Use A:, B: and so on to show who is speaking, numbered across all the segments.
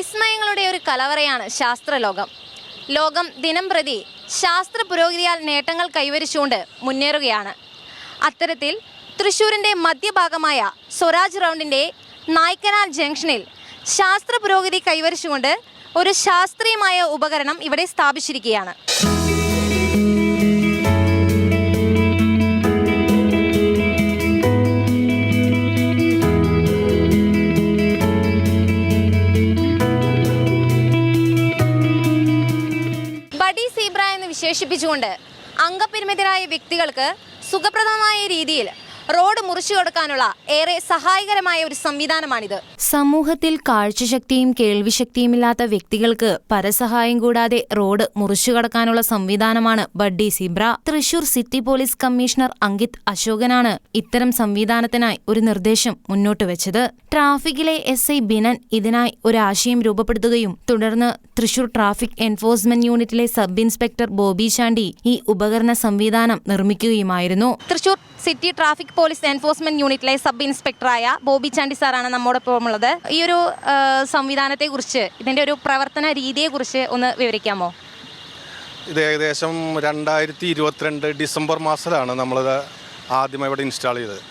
A: വിസ്മയങ്ങളുടെ ഒരു കലവറയാണ് ശാസ്ത്രലോകം. ലോകം ദിനം പ്രതി ശാസ്ത്ര പുരോഗതിയാൽ നേട്ടങ്ങൾ കൈവരിച്ചുകൊണ്ട് മുന്നേറുകയാണ്. അത്തരത്തിൽ തൃശൂരിന്റെ മധ്യഭാഗമായ സ്വരാജ് റൗണ്ടിന്റെ നായ്ക്കനാൽ ജംഗ്ഷനിൽ ശാസ്ത്ര പുരോഗതി കൈവരിച്ചുകൊണ്ട് ഒരു ശാസ്ത്രീയമായ ഉപകരണം ഇവിടെ സ്ഥാപിച്ചിരിക്കുകയാണ്. ബഡി സീബ്ര എന്ന് വിശേഷിപ്പിച്ചുകൊണ്ട് അംഗപരിമിതരായ വ്യക്തികൾക്ക് സുഖപ്രദമായ രീതിയിൽ റോഡ് മുറിച്ചു കൊടുക്കാനുള്ള ഏറെ സഹായകരമായ ഒരു സംവിധാനമാണിത്.
B: സമൂഹത്തിൽ കാഴ്ചശക്തിയും കേൾവിശക്തിയും ഇല്ലാത്ത വ്യക്തികൾക്ക് പരസഹായം കൂടാതെ റോഡ് മുറിച്ചു കടക്കാനുള്ള സംവിധാനമാണ് buddy zebra. Thrissur city police commissioner Ankit അശോകനാണ് ഇത്തരം സംവിധാനത്തിനായി ഒരു നിർദ്ദേശം മുന്നോട്ട് വെച്ചത്. ട്രാഫിക്കിലെ എസ് ഐ ബിനൻ ഇതിനായി ഒരാശയം ആശയം രൂപപ്പെടുത്തുകയും തുടർന്ന് തൃശൂർ ട്രാഫിക് എൻഫോഴ്സ്മെന്റ് യൂണിറ്റിലെ സബ് ഇൻസ്പെക്ടർ ബോബി ചാണ്ടി ഈ ഉപകരണ സംവിധാനം നിർമ്മിക്കുകയുമായിരുന്നു.
A: Thrissur city traffic police enforcement യൂണിറ്റിലെ സബ് ഇൻസ്പെക്ടറായ ബോബി ചാണ്ടി സാറാണ് നമ്മോടൊപ്പം ഉള്ളത് ഈ ഒരു സംവിധാനത്തെ സംവിധാനത്തെക്കുറിച്ച് ഇതിന്റെ ഒരു പ്രവർത്തന രീതിയെക്കുറിച്ച് ഒന്ന് വിവരിക്കാമോ?
C: ഇത് ഏകദേശം രണ്ടായിരത്തി ഇരുപത്തിരണ്ട് ഡിസംബർ മാസത്തിലാണ് നമ്മളിത് ആദ്യമായി ഇവിടെ ഇൻസ്റ്റാൾ ചെയ്തത്.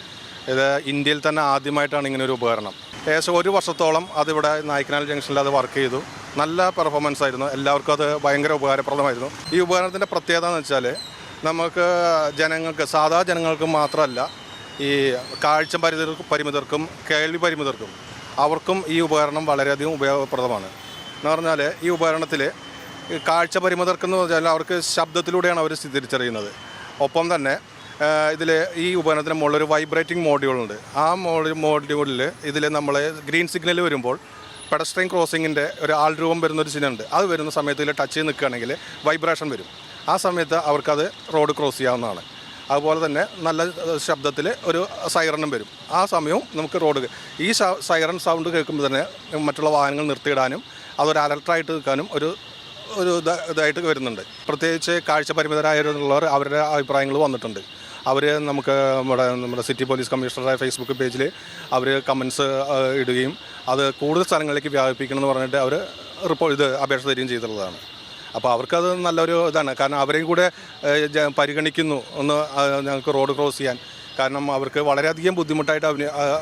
C: ഇത് ഇന്ത്യയിൽ തന്നെ ആദ്യമായിട്ടാണ് ഇങ്ങനെ ഒരു ഉപകരണം. ഏകദേശം ഒരു വർഷത്തോളം അതിവിടെ നായ്ക്കനാൽ ജംഗ്ഷനിൽ അത് വർക്ക് ചെയ്തു. നല്ല പെർഫോമൻസ് ആയിരുന്നു. എല്ലാവർക്കും അത് ഭയങ്കര ഉപകാരപ്രദമായിരുന്നു. ഈ ഉപകരണത്തിന്റെ പ്രത്യേകത എന്ന് വെച്ചാൽ നമുക്ക് ജനങ്ങൾക്ക് സാധാ ജനങ്ങൾക്ക് മാത്രമല്ല ഈ കാഴ്ച പരിമിതർക്കും പരിമിതർക്കും കേൾവി പരിമിതർക്കും അവർക്കും ഈ ഉപകരണം വളരെയധികം ഉപയോഗപ്രദമാണ്. എന്ന് പറഞ്ഞാൽ ഈ ഉപകരണത്തിൽ കാഴ്ച പരിമിതർക്കെന്ന് പറഞ്ഞാൽ അവർക്ക് ശബ്ദത്തിലൂടെയാണ് അവർ തിരിച്ചറിയുന്നത് ഒപ്പം തന്നെ ഇതിൽ ഈ ഉപകരണത്തിന് ഒരു വൈബ്രേറ്റിംഗ് മോഡ്യൂളുണ്ട് ആ മോഡ്യൂ മോഡ്യൂളിൽ ഇതിൽ നമ്മൾ ഗ്രീൻ സിഗ്നൽ വരുമ്പോൾ പെഡസ്ട്രെയിൻ ക്രോസിങ്ങിന്റെ ഒരു ആൾ രൂപം വരുന്ന ഒരു ചിഹ്നമുണ്ട് അത് വരുന്ന സമയത്ത് ഇതിൽ ടച്ച് ചെയ്ത് നിൽക്കുകയാണെങ്കിൽ വൈബ്രേഷൻ വരും. ആ സമയത്ത് അവർക്കത് റോഡ് ക്രോസ് ചെയ്യാവുന്നതാണ്. അതുപോലെ തന്നെ നല്ല ശബ്ദത്തിൽ ഒരു സൈറണും വരും. ആ സമയവും നമുക്ക് റോഡ് ഈ സൈറൺ സൗണ്ട് കേൾക്കുമ്പോൾ തന്നെ മറ്റുള്ള വാഹനങ്ങൾ നിർത്തിയിടാനും അതൊരു അലർട്ടായിട്ട് നിൽക്കാനും ഒരു ഒരു ഇതായിട്ട് വരുന്നുണ്ട്. പ്രത്യേകിച്ച് കാഴ്ച പരിമിതരായുള്ളവർ അവരുടെ അഭിപ്രായങ്ങൾ വന്നിട്ടുണ്ട്. അവർ നമുക്ക് നമ്മുടെ നമ്മുടെ സിറ്റി പോലീസ് കമ്മീഷണറുടെ ഫേസ്ബുക്ക് പേജിൽ അവർ കമൻസ് ഇടുകയും അത് കൂടുതൽ സ്ഥലങ്ങളിലേക്ക് വ്യാപിപ്പിക്കണം എന്ന് പറഞ്ഞിട്ട് അവർ റിപ്പോർട്ട് ഇത് അപേക്ഷ തരികയും ചെയ്തിട്ടുള്ളതാണ്. അപ്പോൾ അവർക്കത് നല്ലൊരു ഇതാണ്. കാരണം അവരെയും കൂടെ പരിഗണിക്കുന്നു ഒന്ന് ഞങ്ങൾക്ക് റോഡ് ക്രോസ് ചെയ്യാൻ. കാരണം അവർക്ക് വളരെയധികം ബുദ്ധിമുട്ടായിട്ട്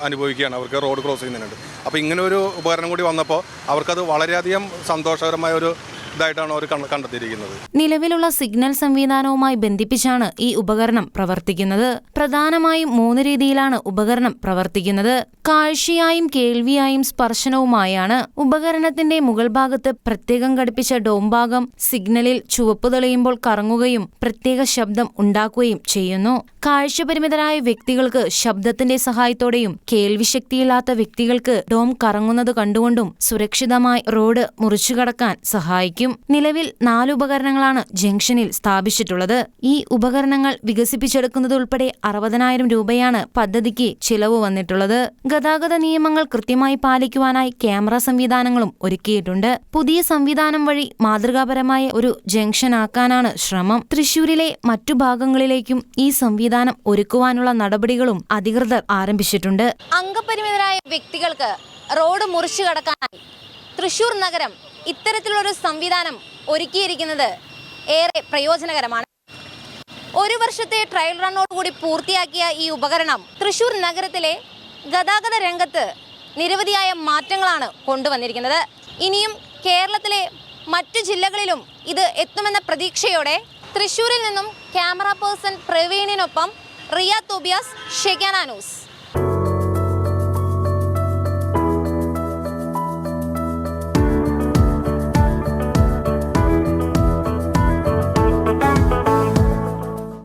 C: അനുഭവിക്കുകയാണ്. അവർക്ക് റോഡ് ക്രോസ് ചെയ്യുന്നതിനുണ്ട് അപ്പോൾ ഇങ്ങനെ ഒരു ഉപകരണം കൂടി വന്നപ്പോൾ അവർക്കത് വളരെയധികം സന്തോഷകരമായ ഒരു ഇതായിട്ടാണ് അവർ കണ്ട- കണ്ടെത്തിയിരിക്കുന്നത്.
B: നിലവിലുള്ള സിഗ്നൽ സംവിധാനവുമായി ബന്ധിപ്പിച്ചാണ് ഈ ഉപകരണം പ്രവർത്തിക്കുന്നത്. പ്രധാനമായും മൂന്ന് രീതിയിലാണ് ഉപകരണം പ്രവർത്തിക്കുന്നത്. കാഴ്ചയായും കേൾവിയായും സ്പർശനവുമായാണ് ഉപകരണത്തിന്റെ മുകൾ ഭാഗത്ത് പ്രത്യേകം ഘടിപ്പിച്ച ഡോം ഭാഗം സിഗ്നലിൽ ചുവപ്പ് തെളിയുമ്പോൾ കറങ്ങുകയും പ്രത്യേക ശബ്ദം ഉണ്ടാക്കുകയും ചെയ്യുന്നു. കാഴ്ചപരിമിതരായ വ്യക്തികൾക്ക് ശബ്ദത്തിന്റെ സഹായത്തോടെയും കേൾവിശക്തിയില്ലാത്ത വ്യക്തികൾക്ക് ഡോം കറങ്ങുന്നത് കണ്ടുകൊണ്ടും സുരക്ഷിതമായി റോഡ് മുറിച്ചുകടക്കാൻ സഹായിക്കും. നിലവിൽ നാല് ഉപകരണങ്ങളാണ് ജംഗ്ഷനിൽ സ്ഥാപിച്ചിട്ടുള്ളത്. ഈ ഉപകരണങ്ങൾ വികസിപ്പിച്ചെടുക്കുന്നതുൾപ്പെടെ അറുപതിനായിരം രൂപയാണ് പദ്ധതിക്ക് ചിലവ് വന്നിട്ടുള്ളത്. ഗതാഗത നിയമങ്ങൾ കൃത്യമായി പാലിക്കുവാനായി ക്യാമറ സംവിധാനങ്ങളും ഒരുക്കിയിട്ടുണ്ട്. പുതിയ സംവിധാനം വഴി മാതൃകാപരമായ ഒരു ജംഗ്ഷൻ ആക്കാനാണ് ശ്രമം. തൃശൂരിലെ മറ്റു ഭാഗങ്ങളിലേക്കും ഈ സംവിധാനം ഒരുക്കുവാനുള്ള നടപടികളും അധികൃതർ ആരംഭിച്ചിട്ടുണ്ട്.
A: അംഗപരിമിതരായ വ്യക്തികൾക്ക് റോഡ് മുറിച്ചു കടക്കാനായി തൃശൂർ നഗരം ഇത്തരത്തിലൊരു സംവിധാനം ഒരുക്കിയിരിക്കുന്നത് ഏറെ പ്രയോജനകരമാണ്. ഒരു വർഷത്തെ ട്രയൽ റണ്ണോടുകൂടി പൂർത്തിയാക്കിയ ഈ ഉപകരണം തൃശൂർ നഗരത്തിലെ ഗതാഗത രംഗത്ത് നിരവധിയായ മാറ്റങ്ങളാണ് കൊണ്ടുവന്നിരിക്കുന്നത്. ഇനിയും കേരളത്തിലെ മറ്റു ജില്ലകളിലും ഇത് എത്തുമെന്ന പ്രതീക്ഷയോടെ തൃശൂരിൽ നിന്നും ക്യാമറ പേഴ്സൺ പ്രവീണിനൊപ്പം റിയ തോബിയാസ് ന്യൂസ്.